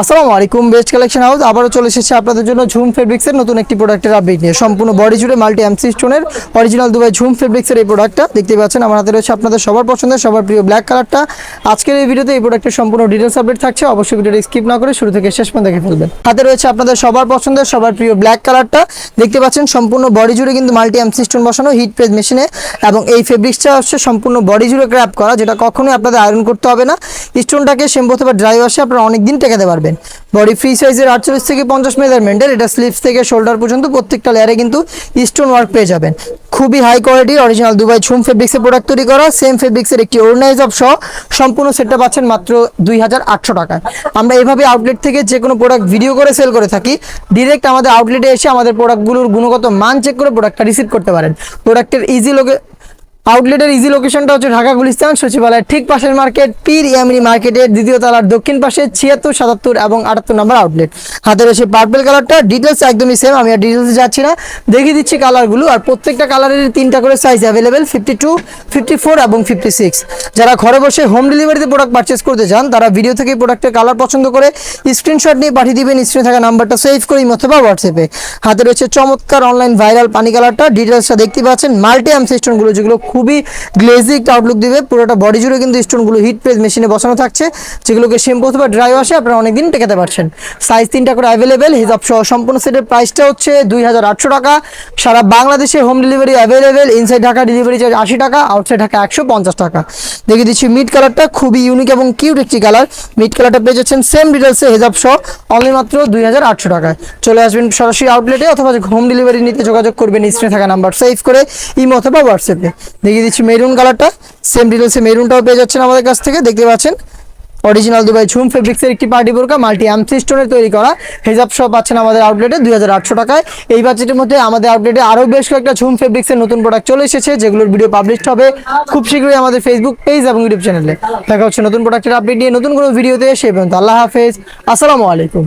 আসসালামু আলাইকুম best collection house আবারও চলে এসেছে আপনাদের জন্য ঝুম ফেব্রিক্সের নতুন একটি প্রোডাক্টের আপডেট নিয়ে। সম্পূর্ণ বডি জুড়ে মাল্টি এমসি স্টোনের অরিজিনাল দুবাই ঝুম ফেব্রিক্সের এই প্রোডাক্টটা দেখতে পাচ্ছেন। আমার হাতে রয়েছে আপনাদের সবার পছন্দের, সবার প্রিয় ব্ল্যাক কালারটা আজকের এই ভিডিওতে এই প্রোডাক্টের সম্পূর্ণ ডিটেলস আপডেট থাকছে। অবশ্যই ভিডিওটি স্কিপ না করে শুরু থেকে শেষ পর্যন্ত দেখে ফেলবেন। হাতে রয়েছে আপনাদের সবার পছন্দের, সবার প্রিয় ব্ল্যাক কালারটা দেখতে পাচ্ছেন, সম্পূর্ণ বডি জুড়ে কিন্তু মাল্টি এমসি স্টোন বসানো হিট প্রেস মেশিনে এবং এই ফেব্রিক্সটা হচ্ছে সম্পূর্ণ বডি জুড়ে ক্র্যাপ করা, যেটা কখনোই আপনাদের আয়রন করতে হবে না। স্টোনটাকে শ্যাম্পু অথবা ড্রাই ওয়াশে আপনারা অনেকদিন টেকাতে পারবেন। বডি ফ্রি সাইজের আটচল্লিশ থেকে পঞ্চাশ মেজারমেন্টের এটা স্লিপস থেকে শোল্ডার পর্যন্ত প্রত্যেকটা লেয়ারে কিন্তু স্টোন ওয়ার্ক পেয়ে যাবেন। খুবই হাই কোয়ালিটির অরিজিনাল দুবাই ছুম ফেব্রিক্সের প্রোডাক্ট তৈরি করা সেম ফেব্রিক্সের একটি অর্গানাইজ অফ সহ সম্পূর্ণ সেটটা পাচ্ছেন মাত্র দুই হাজার আটশো টাকায়। আমরা এভাবে আউটলেট থেকে যে কোনো প্রোডাক্ট ভিডিও করে সেল করে থাকি ডিরেক্ট আমাদের আউটলেটে এসে আমাদের প্রোডাক্টগুলোর গুণগত মান চেক করে প্রোডাক্টটা রিসিভ করতে পারেন। প্রোডাক্টের ইজি লোকে আউটলেটের ইজি লোকেশনটা হচ্ছে ঢাকা গুলিস্তান, সচিবালয়ের ঠিক পাশের মার্কেট পীর ইয়ামিনি মার্কেটের দ্বিতীয় তলার দক্ষিণ পাশে ছিয়াত্তর, সাতাত্তর এবং আটাত্তর নম্বর আউটলেট হাতে রয়েছে পার্পেল কালারটা ডিটেলস একদমই সেম আমি আর ডিটেলসে যাচ্ছি না। দেখিয়ে দিচ্ছি কালারগুলো আর প্রত্যেকটা কালারের তিনটা করে size available fifty two fifty four এবং ফিফটি সিক্স যারা ঘরে বসে হোম ডেলিভারিতে প্রোডাক্ট পারচেস করতে চান, তারা ভিডিও থেকে প্রোডাক্টের কালার পছন্দ করে স্ক্রিনশট নিয়ে পাঠিয়ে দিবেন স্ক্রিনে থাকা নাম্বারটা সেভ করে অথবা হোয়াটসঅ্যাপে হাতে রয়েছে চমৎকার অনলাইন ভাইরাল পানি কালারটা ডিটেলসটা দেখতে পাচ্ছেন মাল্টি অ্যাম স্টোনগুলো যেগুলো খুবই গ্লেজি একটা আউটলুক দিবে। পুরোটা বডি জুড়ে কিন্তু স্টোনগুলো হিট প্রেস মেশিনে বসানো থাকছে। যেগুলোকে শ্যাম্পু অথবা ড্রাই ওয়াশে আপনারা অনেকদিন টেকাতে পারছেন। সাইজ তিনটা করে অ্যাভেলেবেল হিসাব সহ সম্পূর্ণ সেটের প্রাইসটা হচ্ছে দুই হাজার আটশো টাকা। সারা বাংলাদেশে home delivery available inside Dhaka delivery charge আশি টাকা আউটসাইড ঢাকা একশো পঞ্চাশ টাকা। দেখে দিচ্ছি মিড কালারটা খুবই ইউনিক এবং কিউট একটি কালার মিড কালারটা পেয়ে যাচ্ছেন সেম ডিটেলসে হেজাব সহ অনলি মাত্র দুই হাজার আটশো টাকায়। চলে আসবেন সরাসরি আউটলেটে অথবা হোম ডেলিভারি নিতে যোগাযোগ করবেন স্ক্রিনে থাকা নাম্বার সেভ করে ইমো অথবা হোয়াটসঅ্যাপে দেখিয়ে দিচ্ছি মেরুন কালারটা সেম ডিটেলসে মেরুনটাও পেয়ে যাচ্ছেন আমাদের কাছ থেকে, দেখতে পাচ্ছেন? অরিজিনাল দুবাই ঝুম ফেব্রিক্সের একটি পার্টি বোরকা মাল্টি অ্যামসি স্টোনের তৈরি করা। হেজাব সব পাচ্ছেন আমাদের আউটলেটে দুই হাজার আটশো টাকায়। এই বাজেটের মধ্যে আমাদের আউটলেটে আরও বেশ কয়েকটা ঝুম ফেব্রিক্সের নতুন প্রোডাক্ট চলে এসেছে, যেগুলোর ভিডিও পাবলিশ হবে খুব শীঘ্রই আমাদের ফেসবুক পেজ এবং ইউটিউব চ্যানেলে দেখা হচ্ছে নতুন প্রোডাক্টের আপডেট নিয়ে নতুন কোনো ভিডিওতে সে পর্যন্ত আল্লাহ হাফেজ। আসসালামু আলাইকুম।